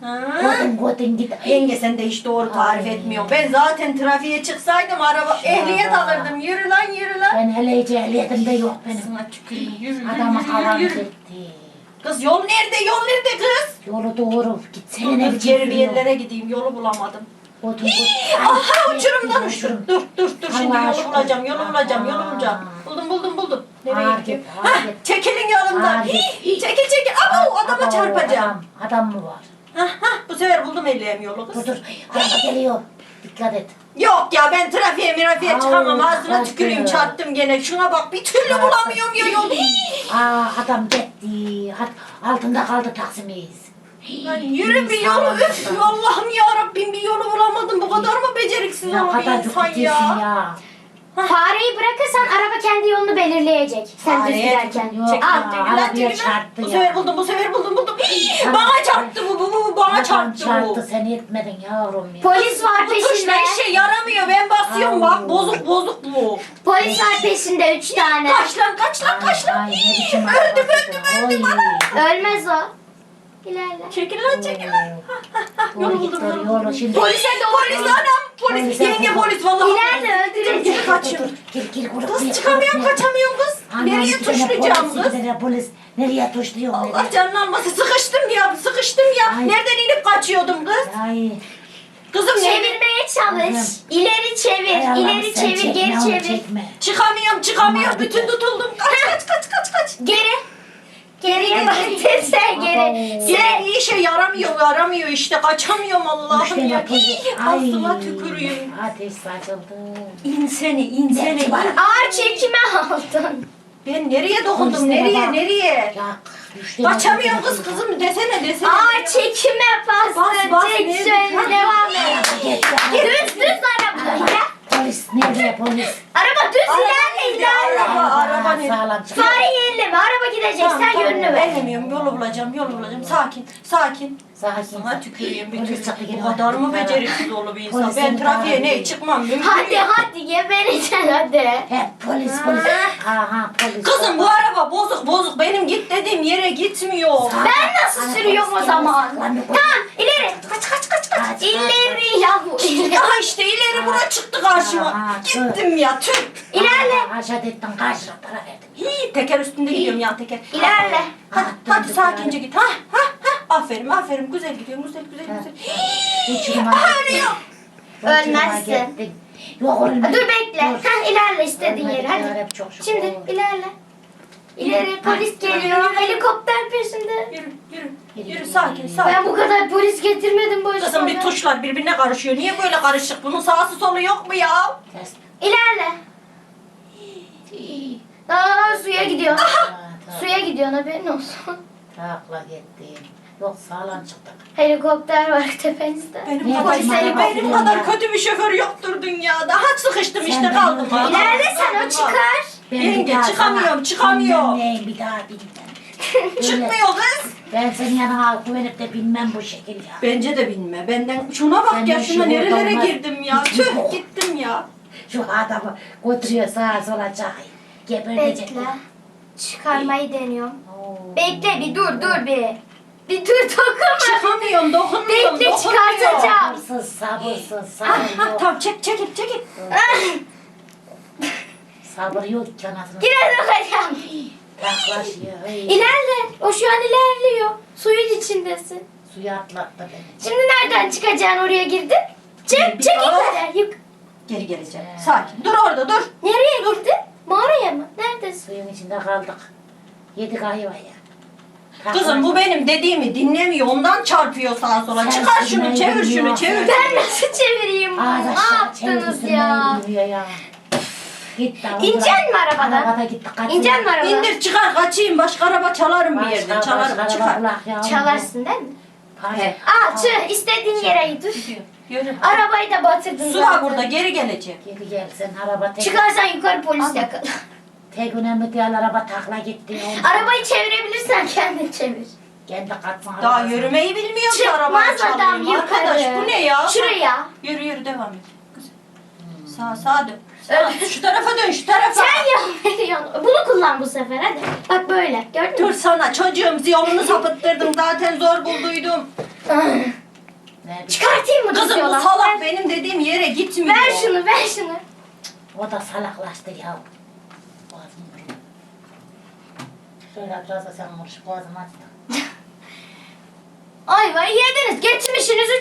Ha? Kodun kodun git. Yenge sen de hiç doğru tarif Ay. etmiyorsun. Ben zaten trafiğe çıksaydım araba ehliyet bak. alırdım. Yürü lan yürü lan. Ben hele hiç ehliyetim de yok benim. Sana tüküreyim. Yürü yürü, kalan yürü, yürü. gitti. Kız yol nerede yol nerede kız? Yolu doğru. Gitsene ne Dur, biçim geri bir yerlere gideyim yolu bulamadım. Kodun kodun. Aha uçurumdan uçurum. uçtum. Dur dur dur şimdi Allah yolu aşkına. bulacağım yolu bulacağım yolu bulacağım. Buldum buldum buldum. Nereye Ağır gidiyorum? git, ağır Hah, git. çekilin yolumdan. Ağır git. Hii, Çekil çekil. Abo adama Abo, çarpacağım. Adam, adam mı var? Bu sefer buldum elleğim yolu Dur kız. dur. Araba geliyor. Dikkat et. Yok ya ben trafiğe mirafiğe Au, çıkamam. Ağzına hadi. tüküreyim çarptım gene. Şuna bak bir türlü Çarptı. bulamıyorum ya yolu. Hii. Aa adam gitti. Hat, altında kaldı taksimiz. Lan yürü bir yolu. Üf Allah'ım ya Rabbim bir yolu bulamadım. Bu kadar mı beceriksiz Ne ama bir kadar çok insan gidiyorsun ya. ya. Fareyi bırakırsan araba kendi yolunu belirleyecek. Sen düz Fareye giderken. Yok Çek, ya, al, arabaya çarptı Bu ya. sefer buldum, bu sefer buldum, buldum. Tamam. Bana çarptı bu, bu, bu bana Adam çarptı, çarptı bu. sen etmedin yavrum ya. Polis var Bu tuş peşinde. ne işe yaramıyor, ben basıyorum bak, bozuk bozuk bu. Polis var peşinde üç tane. Kaç lan, kaç lan, kaç lan. Ay ne biçim Öldüm, öldüm, öldüm, Oy. Ölmez o. İlerle. Çekil lan, çekil lan. Yolu buldum, yolu, yolu yolu buldum. şimdi. Polise doğru. Polis anam, polis, Polise yenge polis vallahi. İlerle öldürecek. Kaçıyorum. Gel gel grup Kız çıkamıyorum, kaçamıyorum kız. Nereye bir tane tuşlayacağım polis, kız? bir tane polis. Nereye tuşluyor? Allah canını almasın, sıkıştım ya, sıkıştım ya. Ay. Nereden inip kaçıyordum kız? Ay. Kızım ne? Çevirmeye çalış. İleri çevir. Ay Allah'ım, İleri sen çevir. çekme, Geri onu çevir. Çekme. Çıkamıyorum, çıkamıyorum. Aman Bütün tutuldum. Kaç, kaç, kaç, kaç, kaç. Geri. Geriye bak. Sen geri. Sen. İyi şey yaramıyor, yaramıyor işte. Kaçamıyorum Allah'ım tane ya. Ay. Ağzıma tükürüyorum. Ateş saçıldı. İnseni, inseni. Ne var? Ağır çekime aldın. Ben nereye dokundum? Nereye, bak. nereye? Ya. Kaçamıyorum kız kızım desene desene. Ağır çekime bastın. Bas, bas, Çek şöyle devam et. Düz düz araba. Polis nerede polis? Araba düz ilerle. Araba, araba ne? Sağlam çık. Fareyi elleme. Araba gidecek. Tamam, Sen tamam. yönünü ver. Ellemiyorum, yolu bulacağım, yolu bulacağım. Sakin, sakin. Sakin. Sana tüküreyim bir Polis tür. gene. Bu kadar mı beceriksiz olur bir insan? Polisin Ben trafiğe ne çıkmam mümkün Hadi yok. hadi gebereceksin hadi. Hep polis polis. Aha polis. Kızım bu araba bozuk bozuk. Benim git dediğim yere gitmiyor. Ben nasıl sürüyorum o zaman? Tamam ileri. Kaç kaç kaç. Kaç, İleri yahu. Aha işte ileri bura çıktı karşıma. Gittim ya tüh. İlerle. Aşağı ettin karşı tarafa verdim. Hii, teker üstünde gidiyorum ya teker. İlerle. Hadi, Ha, hadi sakince git. Ha ha ha. Aferin aferin güzel gidiyorum güzel güzel güzel. Uçuruma. Uçuruma Ölmezsin. gittin. Yok ölmez. Dur bekle. Sen ilerle istediğin yere hadi. çok şükür. Şimdi ilerle. İleri polis geliyor. Helikopter. Yürü yürü. Sakin sakin. Ben bu kadar polis getirmedim bu Kızım bir tuşlar birbirine karışıyor. Niye böyle karışık? Bunun sağsı solu yok mu ya? Ters. İlerle. Aa suya gidiyor. Suya gidiyorsun haberin olsun. Takla gittim. Yok sağlam çıktık. Helikopter var tepenizde. Benim Niye kadar, polis benim, kadar ya? kötü bir şoför yoktur dünyada. Ha sıkıştım Sen işte kaldım. ha. İlerle sen o çıkar. Ben Yenge, bir daha çıkamıyorum, sana çıkamıyorum. bilmem neyim, bir daha bilmem. Çıkmıyor kız. Ben senin yanına güvenip de bilmem bu şekil ya. Bence de bilme. Benden şuna bak ya Senden şuna şu nerelere girdim ya. Tüh gittim ya. Şu adamı götürüyor sağa sola çay. Gebertecek. Bekle. Çıkarmayı deniyorum. Oo. Bekle bir dur dur bir. Bir dur dokunma. Çıkamıyorum, dokunmuyorum, Bekle, dokunmuyorum. çıkartacağım. Sabırsız sabırsız Ha, sabır ha, yok. tamam çek çekil çekil. Sabır yok ki anasını. Gire sokacağım. Yaklaşıyor. İlerle. O şu an ilerliyor. Suyun içindesin. Suya atlattı beni. Şimdi nereden çıkacaksın oraya girdin? Çek Bir çek daha. yukarı. Yuk. Geri geleceğim. Ee. Sakin. Dur orada dur. Nereye girdin? Mağaraya mı? Neredesin? Suyun içinde kaldık. Yedik ayvayı. Kızım bu benim dediğimi dinlemiyor. Ondan çarpıyor sağa sola. Sen Çıkar şunu, çevir şunu, çevir. Ben nasıl çevireyim? Ne yaptınız sürmeyi ya? Gitti. İneceksin mi arabadan? Arabada gitti. kaçıyor. İneceksin mi arabadan? İndir çıkar kaçayım. Başka araba çalarım bir yerden. başka Çalarım çıkar. Çalarsın değil mi? Hayır. Al çık istediğin yere dur. Yürü. Arabayı da batırdın Su var burada geri gelecek. Geri gel sen araba tek. Çıkarsan yukarı polis Al. yakala. Tek önemli değil araba takla gitti. Arabayı çevirebilirsen kendin çevir. Kendi katsın Daha yürümeyi bilmiyor ki arabayı Çıkmaz adam yukarı. Arkadaş bu ne ya? Şuraya. Yürü yürü devam et. Sağa sağa dön. Sağa, şu tarafa dön şu tarafa. Sen yol veriyorsun. Bunu kullan bu sefer hadi. Bak böyle. Gördün Dur mü? sana çocuğum yolunu sapıttırdım zaten zor bulduydum. Çıkartayım mı Kızım bu salak benim dediğim yere gitmiyor. Ver şunu ver şunu. O da salaklaştı ya. Boğazım kurudu. Şöyle biraz da sen konuş boğazım açtı. Ay vay yediniz. Geçmişinizi